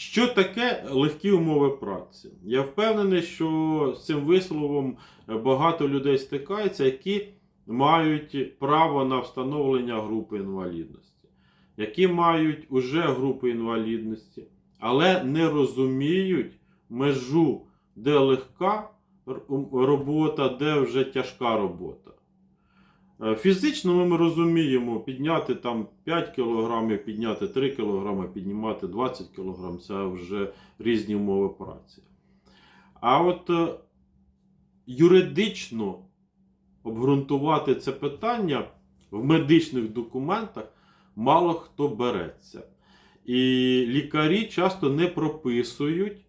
Що таке легкі умови праці? Я впевнений, що з цим висловом багато людей стикаються, які мають право на встановлення групи інвалідності, які мають уже групи інвалідності, але не розуміють межу, де легка робота, де вже тяжка робота. Е, Фізично ми розуміємо, підняти там 5 кг, підняти 3 кг, піднімати 20 кг це вже різні умови праці. А от е, юридично обґрунтувати це питання в медичних документах мало хто береться. І лікарі часто не прописують,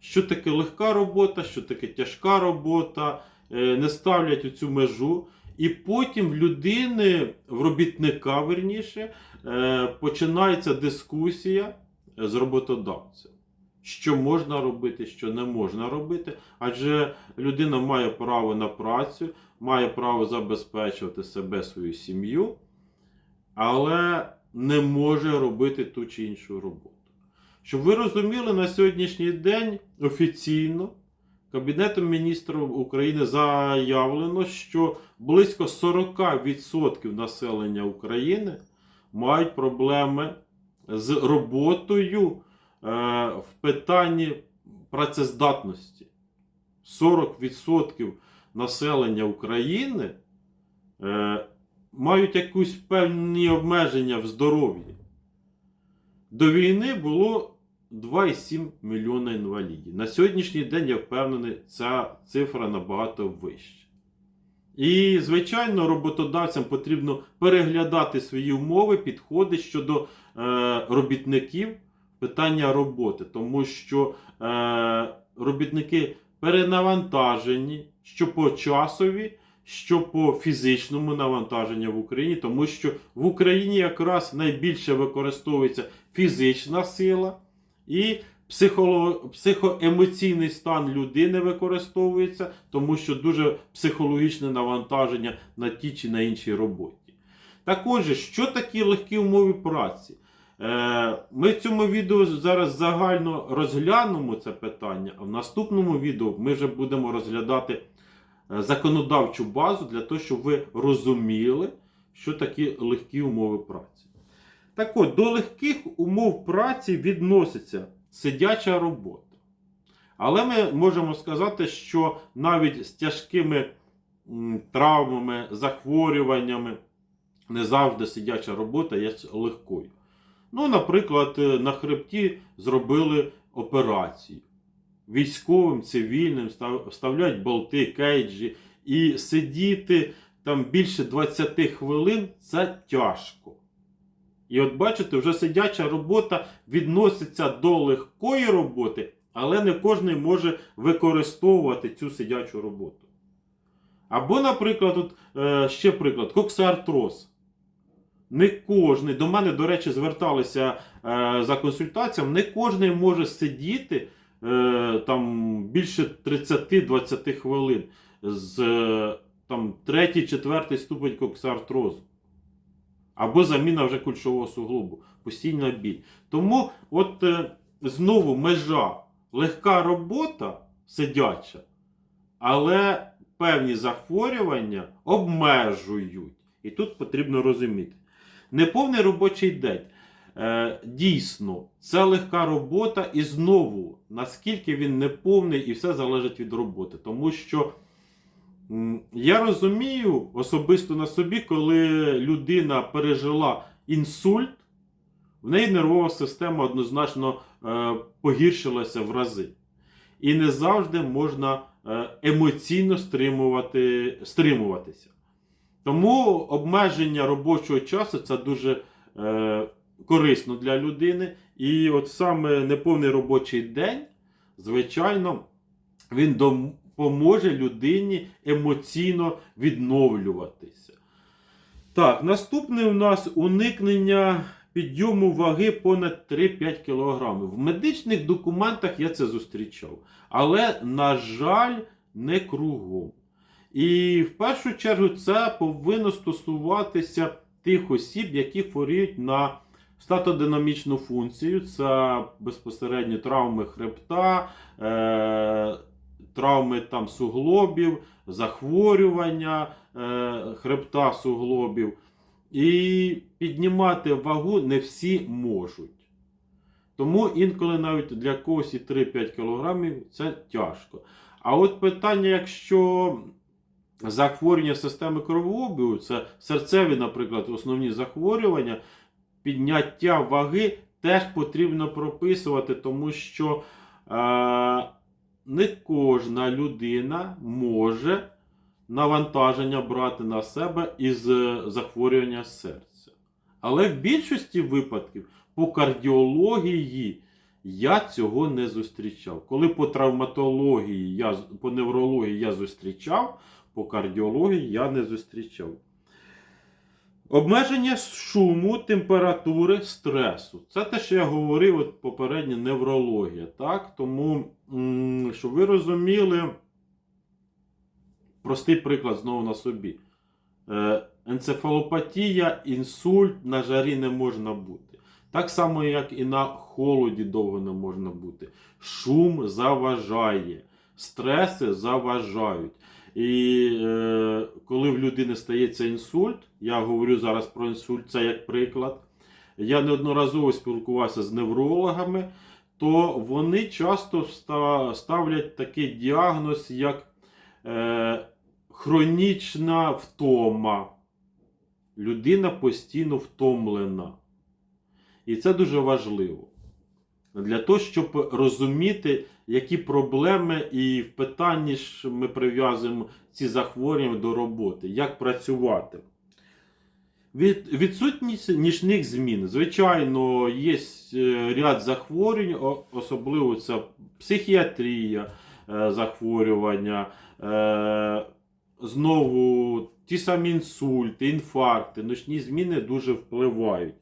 що таке легка робота, що таке тяжка робота, е, не ставлять оцю межу. І потім в людини, в робітника, верніше, е, починається дискусія з роботодавцем. Що можна робити, що не можна робити. Адже людина має право на працю, має право забезпечувати себе, свою сім'ю, але не може робити ту чи іншу роботу. Щоб ви розуміли, на сьогоднішній день офіційно Кабінетом міністрів України заявлено, що близько 40% населення України мають проблеми з роботою е, в питанні працездатності. 40% населення України е, мають якусь певні обмеження в здоров'ї. До війни було 2,7 мільйона інвалідів. На сьогоднішній день, я впевнений, ця цифра набагато вища. І, звичайно, роботодавцям потрібно переглядати свої умови, підходи щодо е, робітників питання роботи, тому що е, робітники перенавантажені, що по часові, що по фізичному навантаженню в Україні, тому що в Україні якраз найбільше використовується фізична сила і психоло- психоемоційний стан людини використовується, тому що дуже психологічне навантаження на тій чи на іншій роботі. Також, що такі легкі умови праці? Е, Ми в цьому відео зараз загально розглянемо це питання, а в наступному відео ми вже будемо розглядати е, законодавчу базу для того, щоб ви розуміли, що такі легкі умови праці. Так от, до легких умов праці відноситься сидяча робота. Але ми можемо сказати, що навіть з тяжкими травмами, захворюваннями не завжди сидяча робота є легкою. Ну, наприклад, е, на хребті зробили операцію. Військовим, цивільним став- вставляють болти, кейджі, і сидіти там більше 20 хвилин це тяжко. І от бачите, вже сидяча робота відноситься до легкої роботи, але не кожен може використовувати цю сидячу роботу. Або, наприклад, от, е, ще приклад, коксартроз. Не кожен, до мене, до речі, зверталися е, за консультаціями, не кожен може сидіти е, там більше 30-20 хвилин з е, там, 3-4 ступень коксартрозу. Або заміна вже кульшового суглобу, постійна біль. Тому, от е, знову межа легка робота сидяча, але певні захворювання обмежують. І тут потрібно розуміти. Неповний робочий день. Е, дійсно, це легка робота, і знову, наскільки він неповний, і все залежить від роботи. Тому що я розумію особисто на собі, коли людина пережила інсульт, в неї нервова система однозначно е, погіршилася в рази. І не завжди можна е, емоційно стримувати, стримуватися. Тому обмеження робочого часу це дуже е, корисно для людини. І от саме неповний робочий день, звичайно, він допоможе людині емоційно відновлюватися. Так, наступне у нас уникнення підйому ваги понад 3-5 кг. В медичних документах я це зустрічав. Але, на жаль, не кругом. І в першу чергу це повинно стосуватися тих осіб, які хворіють на Статодинамічну функцію це безпосередньо травми хребта, е, травми там, суглобів, захворювання е, хребта суглобів. І піднімати вагу не всі можуть. Тому інколи навіть для когось і 3-5 кг це тяжко. А от питання, якщо захворювання системи кровообігу, це серцеві, наприклад, основні захворювання, підняття ваги теж потрібно прописувати, тому що е, не кожна людина може навантаження брати на себе із е, захворювання серця. Але в більшості випадків по кардіології я цього не зустрічав. Коли по травматології, я, по неврології я зустрічав, по кардіології я не зустрічав. Обмеження шуму, температури, стресу. Це те, що я говорив от попередньо неврологія. Так? Тому, щоб ви розуміли, простий приклад знову на собі. Е, енцефалопатія, інсульт на жарі не можна бути. Так само, як і на холоді довго не можна бути. Шум заважає, стреси заважають. І е, коли в людини стається інсульт, я говорю зараз про інсульт, це як приклад. Я неодноразово спілкувався з неврологами, то вони часто ставлять такий діагноз, як е, хронічна втома. Людина постійно втомлена. І це дуже важливо. Для того, щоб розуміти, які проблеми і в питанні ж ми прив'язуємо ці захворювання до роботи, як працювати. Від, відсутність нічних змін. Звичайно, є е, ряд захворювань, особливо це психіатрія, е, захворювання, е, знову ті самі інсульти, інфаркти, ночні зміни дуже впливають.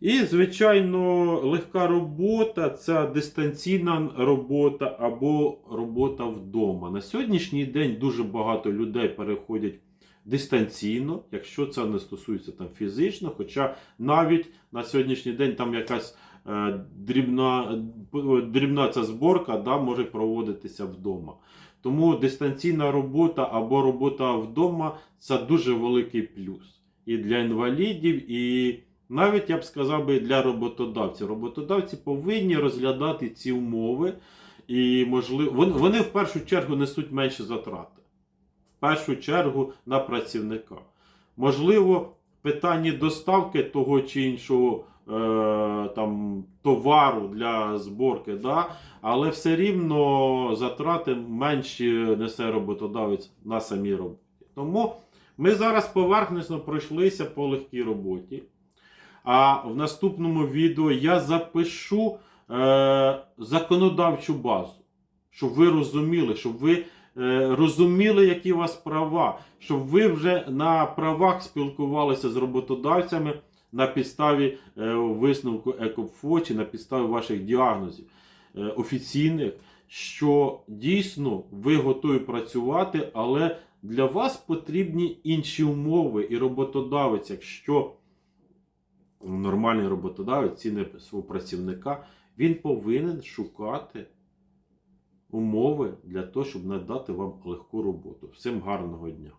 І, звичайно, легка робота це дистанційна робота або робота вдома. На сьогоднішній день дуже багато людей переходять дистанційно, якщо це не стосується там фізично, хоча навіть на сьогоднішній день там якась е, дрібна, дрібна ця зборка да, може проводитися вдома. Тому дистанційна робота або робота вдома це дуже великий плюс і для інвалідів, і навіть я б сказав би для роботодавців. Роботодавці повинні розглядати ці умови, і можливо, вони, вони в першу чергу несуть менші затрати. В першу чергу на працівника. Можливо, в питанні доставки того чи іншого е, там, товару для зборки, да? але все рівно затрати менші несе роботодавець на самій роботі. Тому ми зараз поверхносно пройшлися по легкій роботі. А в наступному відео я запишу е, законодавчу базу, щоб ви розуміли, щоб ви е, розуміли, які у вас права, щоб ви вже на правах спілкувалися з роботодавцями на підставі е, висновку ЕКОПФО чи на підставі ваших діагнозів е, офіційних, що дійсно ви готові працювати, але для вас потрібні інші умови і роботодавець, якщо нормальний роботодавець ціни свого працівника, він повинен шукати умови для того, щоб надати вам легку роботу. Всім гарного дня!